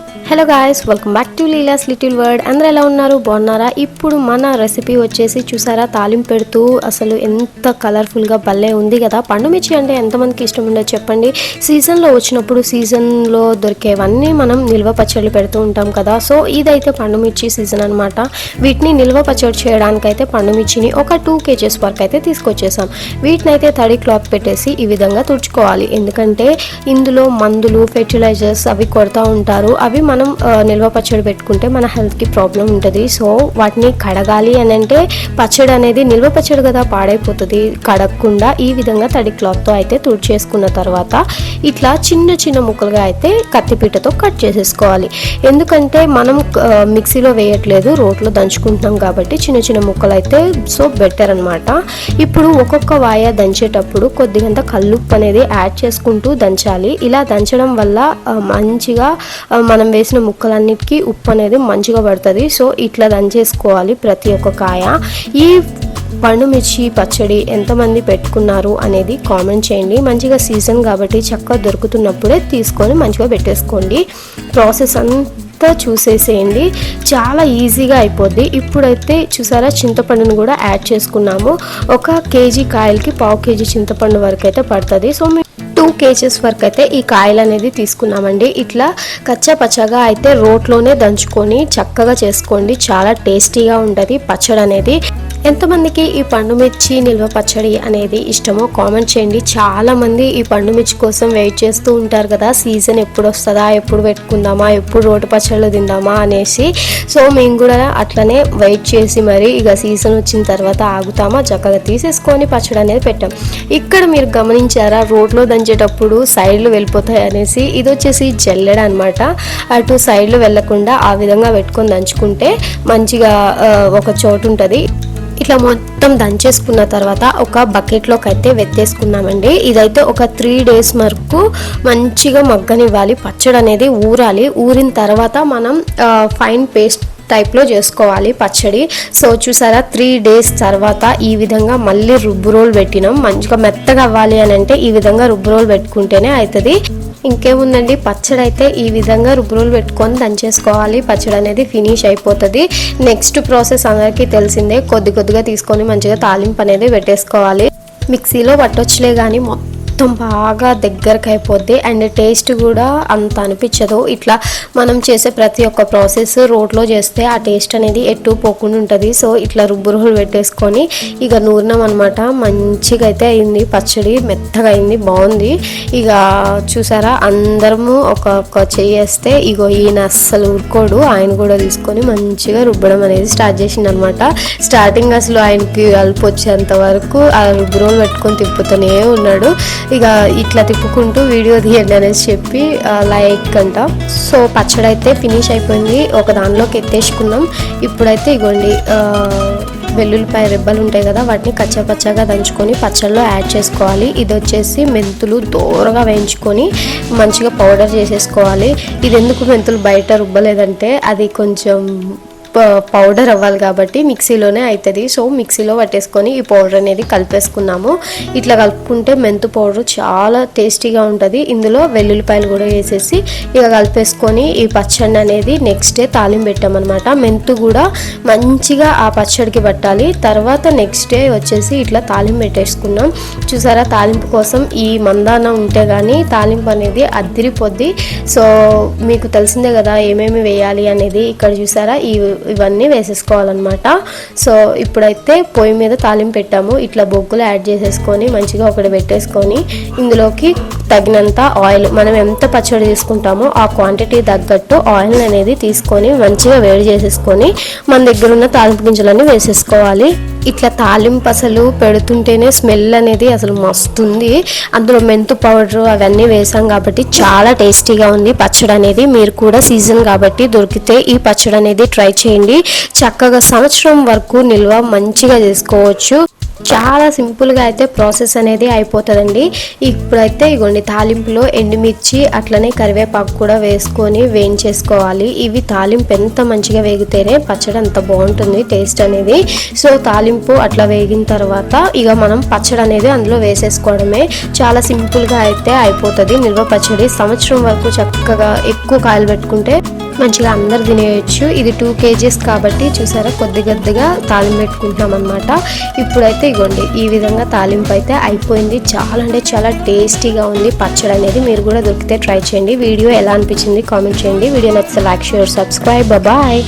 Hello guys welcome back to Leela's little word అందరూ ఎలా ఉన్నారు? బాగున్నారా? ఇప్పుడు మన రెసిపీ వచ్చేసి చూసారా? తాలింపు పెడుతూ అసలు ఎంత కలర్ఫుల్గా భలే ఉంది కదా? పండు మిర్చి అంటే ఎంతమందికి ఇష్టం ఉండదు చెప్పండి. సీజన్లో వచ్చినప్పుడు సీజన్లో దొరికేవన్నీ మనం నిల్వ పచ్చళ్ళు పెడుతూ ఉంటాం కదా. సో ఇదైతే పండు మిర్చి సీజన్ అనమాట వీటిని నిల్వ పచ్చడి చేయడానికైతే పండు మిర్చిని ఒక టూ కేజెస్ వరకు అయితే తీసుకొచ్చేసాం. వీటిని అయితే తడి క్లాత్ పెట్టేసి ఈ విధంగా తుడుచుకోవాలి. ఎందుకంటే ఇందులో మందులు ఫెర్టిలైజర్స్ అవి కొడతా ఉంటారు. అవి మనం నిల్వ పచ్చడి పెట్టుకుంటే మన హెల్త్కి ప్రాబ్లం ఉంటుంది. సో వాటిని కడగాలి అని అంటే పచ్చడి అనేది నిల్వ పచ్చడి కదా పాడైపోతుంది. కడగకుండా ఈ విధంగా తడి క్లాత్తో అయితే తుడిచేసుకున్న తర్వాత ఇట్లా చిన్న చిన్న ముక్కలుగా అయితే కత్తిపీటతో కట్ చేసేసుకోవాలి. ఎందుకంటే మనం మిక్సీలో వేయట్లేదు రోట్లో దంచుకుంటున్నాం కాబట్టి చిన్న చిన్న ముక్కలు అయితే సో బెటర్ అనమాట ఇప్పుడు ఒక్కొక్క వాయ దంచేటప్పుడు కొద్దిగంత కల్లుప్పు అనేది యాడ్ చేసుకుంటూ దంచాలి. ఇలా దంచడం వల్ల మంచిగా మన మనం వేసిన ముక్కలన్నిటికీ ఉప్పు అనేది మంచిగా పడుతుంది. సో ఇట్లా దంచేసుకోవాలి ప్రతి ఒక్క కాయ. ఈ పండు మిర్చి పచ్చడి ఎంతమంది పెట్టుకున్నారు అనేది కామెంట్ చేయండి. మంచిగా సీజన్ కాబట్టి చక్కగా దొరుకుతున్నప్పుడే తీసుకొని మంచిగా పెట్టేసుకోండి. ప్రాసెస్ అంతా చూసేసేయండి. చాలా ఈజీగా అయిపోద్ది. ఇప్పుడైతే చూసారా చింతపండును కూడా యాడ్ చేసుకున్నాము. ఒక కేజీ కాయలకి పావు కేజీ చింతపండు వరకు అయితే పడుతుంది. సో మీ టూ కేజెస్ వరకు అయితే ఈ కాయలు అనేది తీసుకున్నామండి. ఇట్లా కచ్చా పచ్చగా అయితే రోట్లోనే దంచుకొని చక్కగా చేసుకోండి. చాలా టేస్టీగా ఉంటుంది పచ్చడి అనేది ఎంతమందికి ఈ పండు మిర్చి నిల్వ పచ్చడి అనేది ఇష్టమో కామెంట్ చేయండి. చాలా మంది ఈ పండు మిర్చి కోసం వెయిట్ చేస్తూ ఉంటారు కదా. సీజన్ ఎప్పుడు వస్తుందా ఎప్పుడు పెట్టుకుందామా ఎప్పుడు రోటి పచ్చళ్ళు తిందామా అనేసి. సో మేము కూడా అట్లనే వెయిట్ చేసి మరి ఇక సీజన్ వచ్చిన తర్వాత ఆగుతామా చక్కగా తీసేసుకొని పచ్చడి అనేది పెట్టాం. ఇక్కడ మీరు గమనించారా రోడ్లో దంచేటప్పుడు సైడ్లు వెళ్ళిపోతాయి అనేసి. ఇది వచ్చేసి జల్లెడ అనమాట అటు సైడ్లు వెళ్ళకుండా ఆ విధంగా పెట్టుకొని దంచుకుంటే మంచిగా ఒక చోటు ఉంటుంది. ఇట్లా మొత్తం దంచేసుకున్న తర్వాత ఒక బకెట్లోకి అయితే వెత్తేసుకున్నామండి ఇదైతే ఒక త్రీ డేస్ వరకు మంచిగా మగ్గనివ్వాలి. పచ్చడి అనేది ఊరాలి. ఊరిన తర్వాత మనం ఫైన్ పేస్ట్ టైప్లో చేసుకోవాలి పచ్చడి. సో చూసారా త్రీ డేస్ తర్వాత ఈ విధంగా మళ్ళీ రుబ్బు రోల్ పెట్టినాం. మంచిగా మెత్తగా అవ్వాలి అని అంటే ఈ విధంగా రుబ్బు రోల్ పెట్టుకుంటేనే అవుతుంది ఇంకేముందండి? పచ్చడి అయితే ఈ విధంగా రుబ్బురులు పెట్టుకొని దంచేసుకోవాలి. పచ్చడి అనేది ఫినిష్ అయిపోతుంది. నెక్స్ట్ ప్రాసెస్ అందరికీ తెలిసిందే. కొద్ది కొద్దిగా తీసుకొని మంచిగా తాలింపు అనేది పెట్టేసుకోవాలి. మిక్సీలో పట్టొచ్చులే కానీ మొత్తం మొత్తం బాగా దగ్గరకు అయిపోద్ది అండ్ టేస్ట్ కూడా అంత అనిపించదు. ఇట్లా మనం చేసే ప్రతి ఒక్క ప్రాసెస్ రోట్లో చేస్తే ఆ టేస్ట్ అనేది ఎటు పోకుండా ఉంటుంది. సో ఇట్లా రుబ్బు పెట్టేసుకొని ఇక నూరినాం అనమాట మంచిగా అయితే అయింది. పచ్చడి మెత్తగా అయింది బాగుంది. ఇక చూసారా అందరము ఒక ఒక చెయ్యేస్తే ఇగో ఈయన అస్సలు ఊరుకోడు. ఆయన కూడా తీసుకొని మంచిగా రుబ్బడం అనేది స్టార్ట్ చేసింది అనమాట స్టార్టింగ్ అసలు ఆయనకి అలుపు వచ్చేంత వరకు ఆ రుబ్బు రోలు పెట్టుకొని తిప్పుతూనే ఉన్నాడు. ఇక ఇట్లా తిప్పుకుంటూ వీడియో తీయండి అనేసి చెప్పి లైక్ అంట. సో పచ్చడి అయితే ఫినిష్ అయిపోయింది. ఒక దానిలోకి ఎత్తేసుకున్నాం. ఇప్పుడైతే ఇగోండి వెల్లుల్లిపాయ రెబ్బలు ఉంటాయి కదా వాటిని కచ్చపచ్చగా దంచుకొని పచ్చళ్ళలో యాడ్ చేసుకోవాలి. ఇది వచ్చేసి మెంతులు దూరగా వేయించుకొని మంచిగా పౌడర్ చేసేసుకోవాలి. ఇది ఎందుకు మెంతులు బయట రుబ్బలేదంటే అది కొంచెం పౌడర్ అవ్వాలి కాబట్టి మిక్సీలోనే అవుతుంది సో మిక్సీలో పట్టేసుకొని ఈ పౌడర్ అనేది కలిపేసుకున్నాము. ఇట్లా కలుపుకుంటే మెంతు పౌడర్ చాలా టేస్టీగా ఉంటుంది. ఇందులో వెల్లుల్లిపాయలు కూడా వేసేసి ఇక కలిపేసుకొని ఈ పచ్చడి అనేది నెక్స్ట్ డే తాలింపు పెట్టామన్నమాట. మెంతు కూడా మంచిగా ఆ పచ్చడికి పట్టాలి. తర్వాత నెక్స్ట్ డే వచ్చేసి ఇట్లా తాలింపు పెట్టేసుకున్నాం. చూసారా తాలింపు కోసం ఈ మందాన ఉంటే కానీ తాలింపు అనేది అద్దిరిపోద్ది. సో మీకు తెలిసిందే కదా ఏమేమి వేయాలి అనేది. ఇక్కడ చూసారా ఈ ఇవన్నీ వేసేసుకోవాలన్నమాట. సో ఇప్పుడైతే పొయ్యి మీద తాలింపు పెట్టాము. ఇట్లా బొగ్గులు యాడ్ చేసేసుకొని మంచిగా ఒకటి పెట్టేసుకొని ఇందులోకి తగినంత ఆయిల్ మనం ఎంత పచ్చడి తీసుకుంటామో ఆ క్వాంటిటీ తగ్గట్టు ఆయిల్ అనేది తీసుకొని మంచిగా వేడి చేసేసుకొని మన దగ్గర ఉన్న తాలింపు గింజలన్నీ వేసేసుకోవాలి. ఇట్లా తాలింపు అసలు పెడుతుంటేనే స్మెల్ అనేది అసలు మస్తుంది. అందులో మెంతు పౌడర్ అవన్నీ వేసాం కాబట్టి చాలా టేస్టీగా ఉంది. పచ్చడి అనేది మీరు కూడా సీజన్ కాబట్టి దొరికితే ఈ పచ్చడి అనేది ట్రై చేయండి. చక్కగా సంవత్సరం వరకు నిల్వ మంచిగా చేసుకోవచ్చు. చాలా సింపుల్గా అయితే ప్రాసెస్ అనేది అయిపోతుందండి. ఇప్పుడైతే ఇగోండి తాలింపులో ఎండుమిర్చి అట్లనే కరివేపాకు కూడా వేసుకొని వేయించేసుకోవాలి. ఇవి తాలింపు ఎంత మంచిగా వేగితేనే పచ్చడి అంత బాగుంటుంది టేస్ట్ అనేది. సో తాలింపు అట్లా వేగిన తర్వాత ఇక మనం పచ్చడి అనేది అందులో వేసేసుకోవడమే. చాలా సింపుల్గా అయితే అయిపోతుంది నిల్వ పచ్చడి. సంవత్సరం వరకు చక్కగా ఎక్కువ కాయలు పెట్టుకుంటే మంచిగా అందరు తినేయచ్చు. ఇది టూ కేజీస్ కాబట్టి చూసారా కొద్ది కొద్దిగా తాలింపు పెట్టుకుంటున్నాం అనమాట ఇప్పుడైతే ఇగోండి ఈ విధంగా తాలింపు అయితే అయిపోయింది. చాలా అంటే చాలా టేస్టీగా ఉంది. పచ్చడి అనేది మీరు కూడా దొరికితే ట్రై చేయండి. వీడియో ఎలా అనిపించింది కామెంట్ చేయండి. వీడియో నచ్చితే లైక్ షేర్ సబ్స్క్రైబ్. బాయ్.